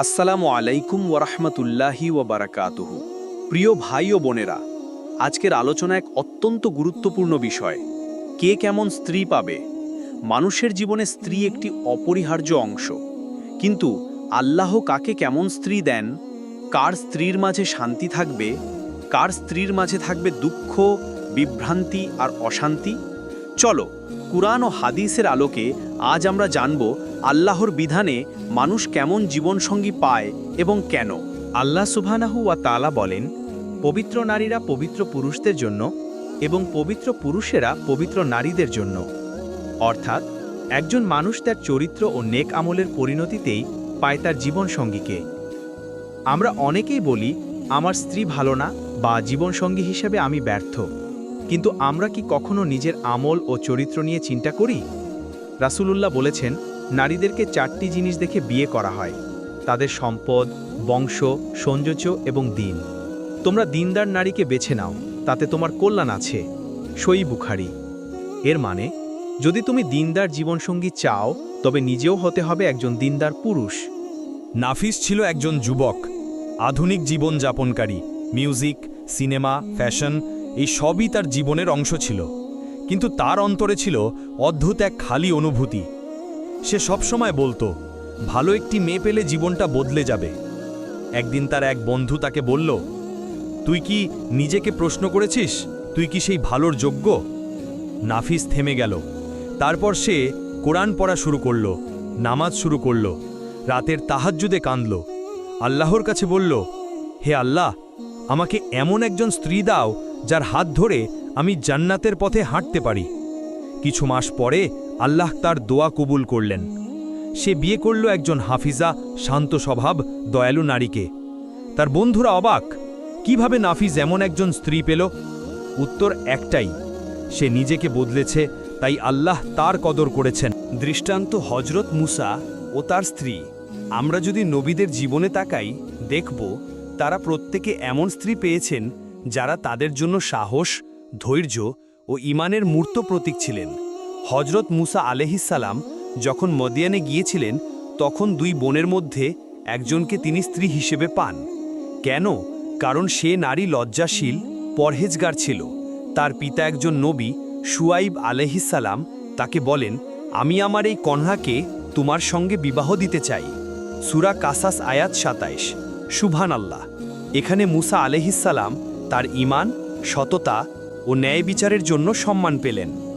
আসসালামু আলাইকুম ওরহমতুল্লাহি ওবারাকাতুহু প্রিয় ভাই ও বোনেরা, আজকের আলোচনা এক অত্যন্ত গুরুত্বপূর্ণ বিষয়। কে কেমন স্ত্রী পাবে? মানুষের জীবনে স্ত্রী একটি অপরিহার্য অংশ। কিন্তু আল্লাহ কাকে কেমন স্ত্রী দেন? কার স্ত্রীর মাঝে শান্তি থাকবে? কার স্ত্রীর মাঝে থাকবে দুঃখ, বিভ্রান্তি আর অশান্তি? চলো, কুরআন ও হাদিসের আলোকে আজ আমরা জানব আল্লাহর বিধানে মানুষ কেমন জীবনসঙ্গী পায় এবং কেন। আল্লাহ সুবহানাহু ওয়া তাআলা বলেন, পবিত্র নারীরা পবিত্র পুরুষদের জন্য এবং পবিত্র পুরুষেরা পবিত্র নারীদের জন্য। অর্থাৎ, একজন মানুষ তার চরিত্র ও নেক আমলের পরিণতিতেই পায় তার জীবনসঙ্গীকে। আমরা অনেকেই বলি, আমার স্ত্রী ভালো না বা জীবনসঙ্গী হিসেবে আমি ব্যর্থ। কিন্তু আমরা কি কখনো নিজের আমল ও চরিত্র নিয়ে চিন্তা করি? রাসূলুল্লাহ বলেছেন, নারীদেরকে চারটি জিনিস দেখে বিয়ে করা হয়। তাদের সম্পদ, বংশ, সৌন্দর্য এবং দিন। তোমরা দিনদার নারীকে বেছে নাও, তাতে তোমার কল্যাণ আছে। সই বুখারি। এর মানে যদি তুমি দিনদার জীবনসঙ্গী চাও, তবে নিজেও হতে হবে একজন দিনদার পুরুষ। নাফিস ছিল একজন যুবক, আধুনিক জীবন যাপনকারী মিউজিক, সিনেমা, ফ্যাশন এই সবই তার জীবনের অংশ ছিল। কিন্তু তার অন্তরে ছিল অদ্ভুত এক খালি অনুভূতি। সে সবসময় বলতো, ভালো একটি মেয়ে পেলে জীবনটা বদলে যাবে। একদিন তার এক বন্ধু তাকে বলল, তুই কি নিজেকে প্রশ্ন করেছিস? তুই কি সেই ভালোর যোগ্য? নাফিস থেমে গেল। তারপর সে কোরআন পড়া শুরু করল, নামাজ শুরু করল, রাতের তাহাজ্জুদে কাঁদল। আল্লাহর কাছে বলল, হে আল্লাহ, আমাকে এমন একজন স্ত্রী দাও যার হাত ধরে আমি জান্নাতের পথে হাঁটতে পারি। কিছু মাস পরে আল্লাহ তার দোয়া কবুল করলেন। সে বিয়ে করল একজন হাফিজা শান্ত স্বভাব, দয়ালু নারীকে। তার বন্ধুরা অবাক, কীভাবে নাফিজ এমন একজন স্ত্রী পেল? উত্তর একটাই, সে নিজেকে বদলেছে, তাই আল্লাহ তার কদর করেছেন। দৃষ্টান্ত হজরত মুসা ও তার স্ত্রী, আমরা যদি নবীদের জীবনে তাকাই, দেখব তারা প্রত্যেকে এমন স্ত্রী পেয়েছেন যারা তাদের জন্য সাহস, ধৈর্য ও ইমানের মূর্ত প্রতীক ছিলেন। হজরত মুসা আলেহিসাল্লাম যখন মদিয়ানে গিয়েছিলেন, তখন দুই বোনের মধ্যে একজনকে তিনি স্ত্রী হিসেবে পান। কেন? কারণ সে নারী লজ্জাশীল, পরহেজগার ছিল। তার পিতা একজন নবী সুয়াইব আলহিসাল্লাম তাকে বলেন, আমি আমার এই কন্যাকে তোমার সঙ্গে বিবাহ দিতে চাই। সুরা কাসাস আয়াত সাতাইশ। সুভান আল্লাহ এখানে মুসা আলহিসাল্লাম তার ইমান সততা ও ন্যায় বিচারের জন্য সম্মান পেলেন।